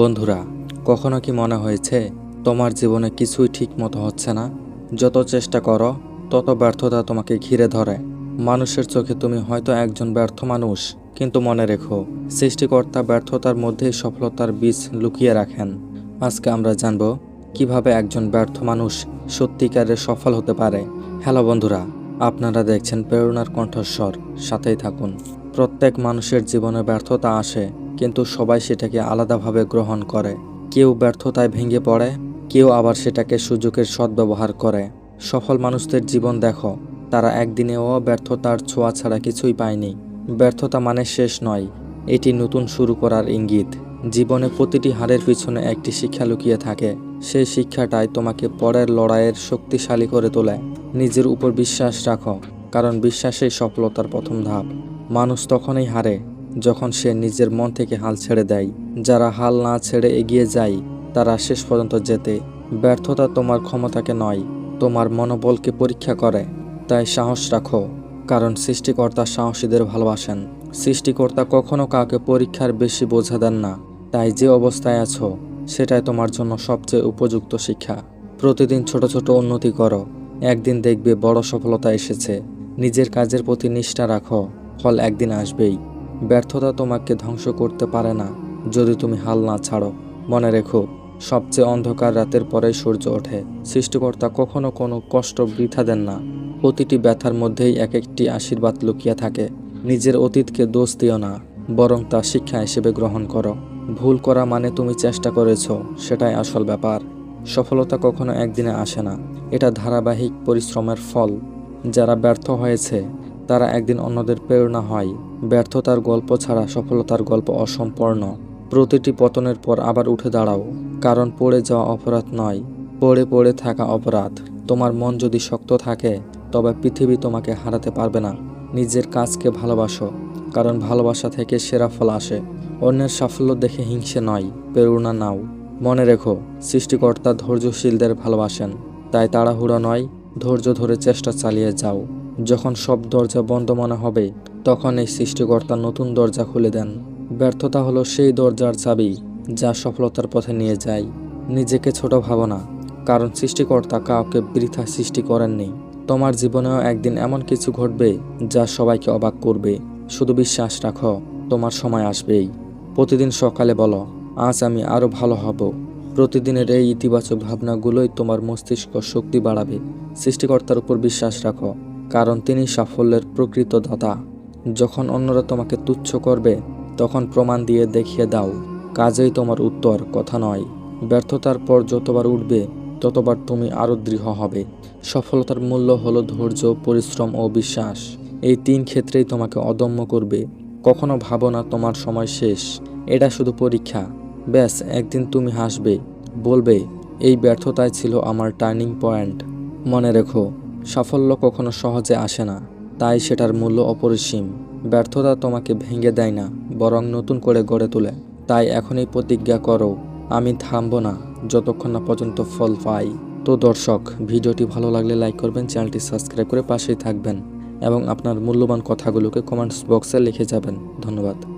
বন্ধুরা, কখনো কি মনে হয়েছে তোমার জীবনে কিছুই ঠিক মতো হচ্ছে না? যত চেষ্টা করো, তত ব্যর্থতা তোমাকে ঘিরে ধরে। মানুষের চোখে তুমি হয়তো একজন ব্যর্থ মানুষ, কিন্তু মনে রেখো, সৃষ্টিকর্তা ব্যর্থতার মধ্যেই সফলতার বীজ লুকিয়ে রাখেন। আজকে আমরা জানব কীভাবে একজন ব্যর্থ মানুষ সত্যিকারের সফল হতে পারে। হ্যালো বন্ধুরা, আপনারা দেখছেন প্রেরণার কণ্ঠস্বর, সাথেই থাকুন। প্রত্যেক মানুষের জীবনে ব্যর্থতা আসে কিন্তু সবাই সেটাকে আলাদাভাবে গ্রহণ করে। কেউ ব্যর্থতায় ভেঙে পড়ে, কেউ আবার সেটাকে সুযোগের সদ্ব্যবহার করে। সফল মানুষদের জীবন দেখো, তারা একদিনেও ব্যর্থতার ছোঁয়া ছাড়া কিছুই পায়নি। ব্যর্থতা মানে শেষ নয়, এটি নতুন শুরু করার ইঙ্গিত। জীবনে প্রতিটি হারের পিছনে একটি শিক্ষা লুকিয়ে থাকে। সেই শিক্ষাটাই তোমাকে পরের লড়াইয়ের শক্তিশালী করে তোলে। নিজের উপর বিশ্বাস রাখো, কারণ বিশ্বাসেই সফলতার প্রথম ধাপ। মানুষ তখনই হারে যখন সে নিজের মন থেকে হাল ছেড়ে দেয়, যারা হাল না ছেড়ে এগিয়ে যায়, তারা শেষ পর্যন্ত যেতে। ব্যর্থতা তোমার ক্ষমতাকে নয়, তোমার মনোবলকে পরীক্ষা করে। তাই সাহস রাখো, কারণ সৃষ্টিকর্তা সাহসীদের ভালোবাসেন। সৃষ্টিকর্তা কখনো কাউকে পরীক্ষার বেশি বোঝা দেন না। তাই যে অবস্থায় আছো, সেটাই তোমার জন্য সবচেয়ে উপযুক্ত শিক্ষা। প্রতিদিন ছোট ছোট উন্নতি করো। একদিন দেখবে বড় সফলতা এসেছে। নিজের কাজের প্রতি নিষ্ঠা রাখো, ফল একদিন আসবেই। ব্যর্থতা তোমাকে ধ্বংস করতে পারে না, যদি তুমি হাল না ছাড়ো। মনে রেখো, সবচেয়ে অন্ধকার রাতের পরেই সূর্য ওঠে। সৃষ্টিকর্তা কখনো কোনো কষ্ট বৃথা দেন না। প্রতিটি ব্যথার মধ্যেই এক একটি আশীর্বাদ লুকিয়ে থাকে। নিজের অতীতকে দোষ দিও না, বরং তা শিক্ষা হিসেবে গ্রহণ করো। ভুল করা মানে তুমি চেষ্টা করেছ, সেটাই আসল ব্যাপার। সফলতা কখনো একদিনে আসে না। এটা ধারাবাহিক পরিশ্রমের ফল। যারা ব্যর্থ হয়েছে তারা একদিন অন্যদের প্রেরণা হয়। ব্যর্থতার গল্প ছাড়া সফলতার গল্প অসম্পূর্ণ। প্রতিটি পতনের পর আবার উঠে দাঁড়াও, কারণ পড়ে যাওয়া অপরাধ নয়, পড়ে পড়ে থাকা অপরাধ। তোমার মন যদি শক্ত থাকে, তবে পৃথিবী তোমাকে হারাতে পারবে না। নিজের কাজকে ভালোবাসো, কারণ ভালোবাসা থেকে সেরা ফল আসে। অন্যের সাফল্য দেখে হিংসে নয়, প্রেরণা নাও। মনে রেখো, সৃষ্টিকর্তা ধৈর্যশীলদের ভালোবাসেন, তাই তাড়াহুড়ো নয়, ধৈর্য ধরে চেষ্টা চালিয়ে যাও। যখন সব দরজা বন্ধ মনে হবে, তখন এই সৃষ্টিকর্তা নতুন দরজা খুলে দেন। ব্যর্থতা হলো সেই দরজার চাবি যা সফলতার পথে নিয়ে যায়। নিজেকে ছোট ভাবো না, কারণ সৃষ্টিকর্তা কাউকে বৃথা সৃষ্টি করেননি। তোমার জীবনেও একদিন এমন কিছু ঘটবে যা সবাইকে অবাক করবে। শুধু বিশ্বাস রাখো, তোমার সময় আসবেই। প্রতিদিন সকালে বলো, আজ আমি আরও ভালো হব। প্রতিদিনের এই ইতিবাচক ভাবনাগুলোই তোমার মস্তিষ্ক শক্তি বাড়াবে। সৃষ্টিকর্তার উপর বিশ্বাস রাখো। কারণ তিনি সাফল্যের প্রকৃত দাতা। যখন অন্যরা তোমাকে তুচ্ছ করবে, তখন প্রমাণ দিয়ে দেখিয়ে দাও, কাজেই তোমার উত্তর কথা নয়। ব্যর্থতার পর যতবার উঠবে, ততবার তুমি আরও দৃঢ় হবে। সফলতার মূল্য হলো ধৈর্য, পরিশ্রম ও বিশ্বাস। এই তিন ক্ষেত্রেই তোমাকে অদম্য করবে। কখনো ভাবো না তোমার সময় শেষ, এটা শুধু পরীক্ষা। ব্যাস, একদিন তুমি হাসবে, বলবে, এই ব্যর্থতাই ছিল আমার টার্নিং পয়েন্ট। মনে রেখো। সাফল্য কখনো সহজে আসে না, তাই সেটার মূল্য অপরিসীম। ব্যর্থতা তোমাকে ভেঙে দেয় না, বরং নতুন করে গড়ে তোলে। তাই এখনই প্রতিজ্ঞা করো, আমি থামবো না, যতক্ষণ না পর্যন্ত ফল পাই। তো দর্শক, ভিডিওটি ভালো লাগলে লাইক করবেন, চ্যানেলটি সাবস্ক্রাইব করে পাশেই থাকবেন এবং আপনার মূল্যবান কথাগুলোকে কমেন্টস বক্সে লিখে যাবেন। ধন্যবাদ।